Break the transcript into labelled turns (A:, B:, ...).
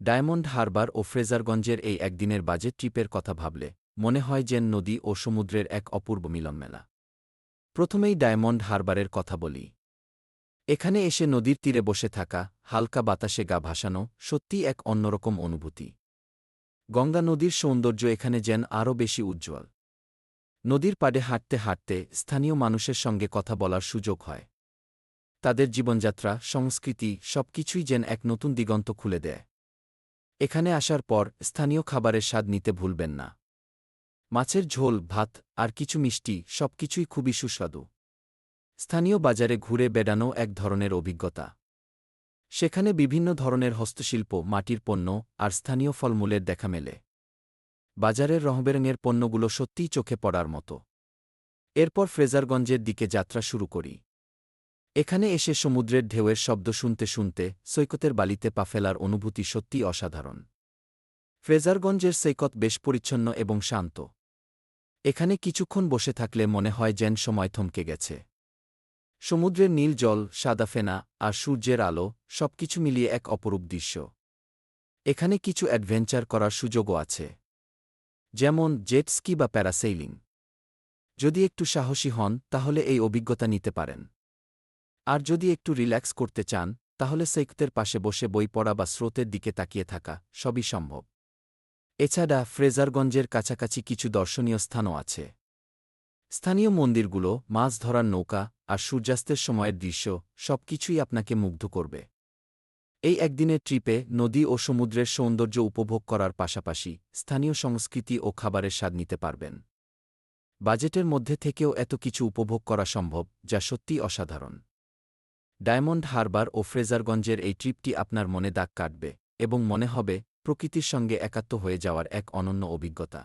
A: Diamond Harbour ও ফ্রেজারগঞ্জের এই একদিনের budget ট্রিপের কথা ভাবলে মনে হয় যেন নদী ও সমুদ্রের এক অপূর্ব মিলন মেলা প্রথমেই ডায়মন্ড হারবারের কথা বলি। এখানে এসে নদীর তীরে বসে থাকা, হালকা বাতাসে গা ভাসানো, সত্যিই এক অন্যরকম অনুভূতি। গঙ্গা নদীর সৌন্দর্য এখানে যেন আরও বেশি উজ্জ্বল। নদীর পাড়ে হাঁটতে হাঁটতে স্থানীয় মানুষের সঙ্গে কথা বলার সুযোগ হয়। তাদের জীবনযাত্রা, সংস্কৃতি সবকিছুই যেন এক নতুন দিগন্ত খুলে দেয়। এখানে আসার পর স্থানীয় খাবারের স্বাদ নিতে ভুলবেন না। মাছের ঝোল, ভাত আর কিছু মিষ্টি সবকিছুই খুবই সুস্বাদু। স্থানীয় বাজারে ঘুরে বেড়ানো এক ধরনের অভিজ্ঞতা। সেখানে বিভিন্ন ধরনের হস্তশিল্প, মাটির পণ্য আর স্থানীয় ফলমূলের দেখা মেলে। বাজারের রংবেরঙের পণ্যগুলো সত্যিই চোখে পড়ার মতো। এরপর ফ্রেজারগঞ্জের দিকে যাত্রা শুরু করি। এখানে এসে সমুদ্রের ঢেউয়ের শব্দ শুনতে শুনতে সৈকতের বালিতে পা ফেলার অনুভূতি সত্যিই অসাধারণ। ফ্রেজারগঞ্জের সৈকত বেশ পরিচ্ছন্ন এবং শান্ত। এখানে কিছুক্ষণ বসে থাকলে মনে হয় যেন সময় থমকে গেছে। সমুদ্রের নীল জল, সাদা ফেনা আর সূর্যের আলো সবকিছু মিলিয়ে এক অপরূপ দৃশ্য। এখানে কিছু অ্যাডভেঞ্চার করার সুযোগও আছে। যেমন জেট স্কি বা প্যারাসেইলিং। যদি একটু সাহসী হন, তাহলে এই অভিজ্ঞতা নিতে পারেন। আর যদি একটু রিল্যাক্স করতে চান, তাহলে সৈকতের পাশে বসে বই পড়া বা স্রোতের দিকে তাকিয়ে থাকা সবই সম্ভব। এছাড়া ফ্রেজারগঞ্জের কাছাকাছি কিছু দর্শনীয় স্থানও আছে। স্থানীয় মন্দিরগুলো, মাছ ধরার নৌকা আর সূর্যাস্তের সময়ের দৃশ্য সবকিছুই আপনাকে মুগ্ধ করবে। এই একদিনের ট্রিপে নদী ও সমুদ্রের সৌন্দর্য উপভোগ করার পাশাপাশি স্থানীয় সংস্কৃতি ও খাবারের স্বাদ নিতে পারবেন। বাজেটের মধ্যে থেকেও এত কিছু উপভোগ করা সম্ভব, যা সত্যিই অসাধারণ। ডায়মন্ড হারবার ও ফ্রেজারগঞ্জের এই ট্রিপটি আপনার মনে দাগ কাটবে এবং মনে হবে, প্রকৃতির সঙ্গে একাত্ম হয়ে যাওয়ার এক অনন্য অভিজ্ঞতা।